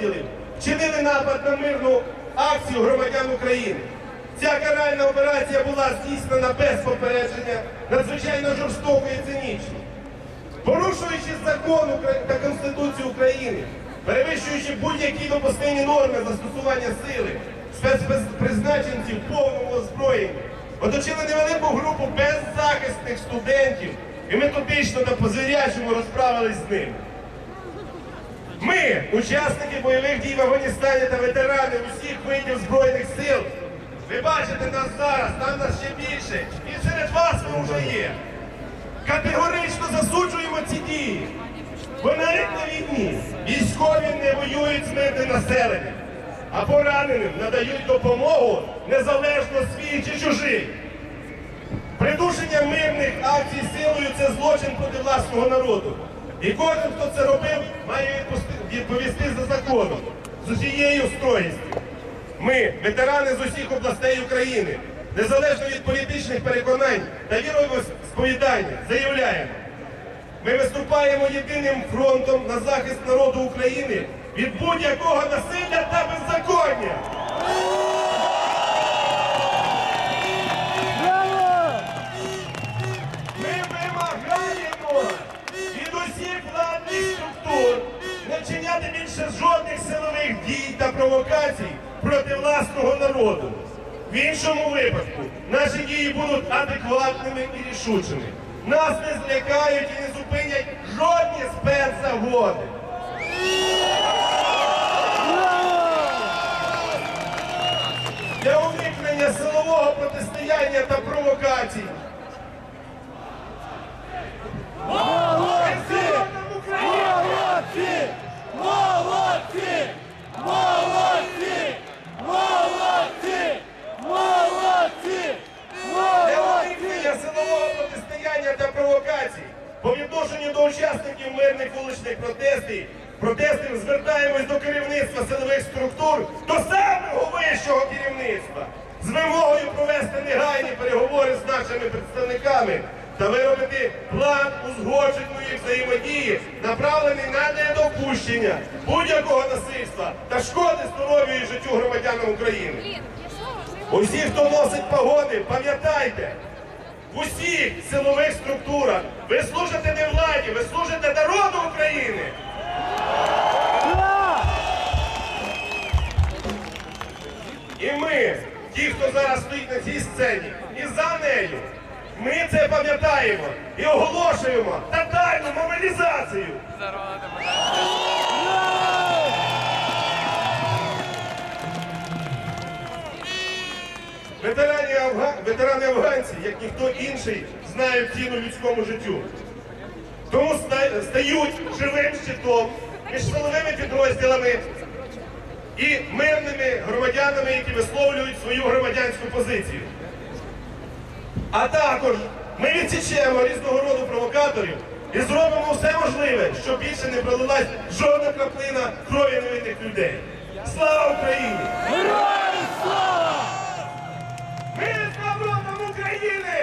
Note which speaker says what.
Speaker 1: підрозділів вчинили напад на мирну акцію громадян України. Ця каральна операція була здійснена без попередження, надзвичайно жорстоко і цинічно. Порушуючи закон та Конституцію України, перевищуючи будь-які допустимі норми застосування сили, спецпризначенців повному озброєнні, оточили невелику групу беззахисних студентів і методично та по-звірячому розправились з ними. Учасники бойових дій в Афганістані та ветерани усіх видів Збройних сил, ви бачите нас зараз, там нас ще більше, і серед вас ми вже є. Категорично засуджуємо ці дії. Бо навіть на війні військові не воюють з мирним населенням, а пораненим надають допомогу незалежно свій чи чужий. Придушення мирних акцій силою це злочин проти власного народу. І кожен, хто це робив, має відповісти за законом з усією строгістю. Ми, ветерани з усіх областей України, незалежно від політичних переконань та віровосповідання, заявляємо, ми виступаємо єдиним фронтом на захист народу України від будь-якого насилля та беззаконня. Не більше жодних силових дій та провокацій проти власного народу. В іншому випадку наші дії будуть адекватними і рішучими. Нас не злякають і не зупинять жодні спецзагоди. Для уникнення силового протистояння та провокацій провокацій по відношенню до учасників мирних вуличних протестів, протестів звертаємось до керівництва силових структур, до самого вищого керівництва з вимогою провести негайні переговори з нашими представниками та виробити план узгодженої взаємодії, направлений на недопущення будь-якого насильства та шкоди здоров'ю і життю громадянам України. Усі, хто носить погони, пам'ятайте, в усіх силових структурах ви служите не владі, ви служите народу України. І ми, ті, хто зараз стоїть на цій сцені, і за нею, ми це пам'ятаємо і оголошуємо тотальну мобілізацію. Ветерани афганці, як ніхто інший, знають ціну людському життю. Тому стають живим щитом між силовими підрозділами і мирними громадянами, які висловлюють свою громадянську позицію. А також ми відсічемо різного роду провокаторів і зробимо все можливе, щоб більше не пролилась жодна краплина крові невинних людей. Слава Україні! கையிலே.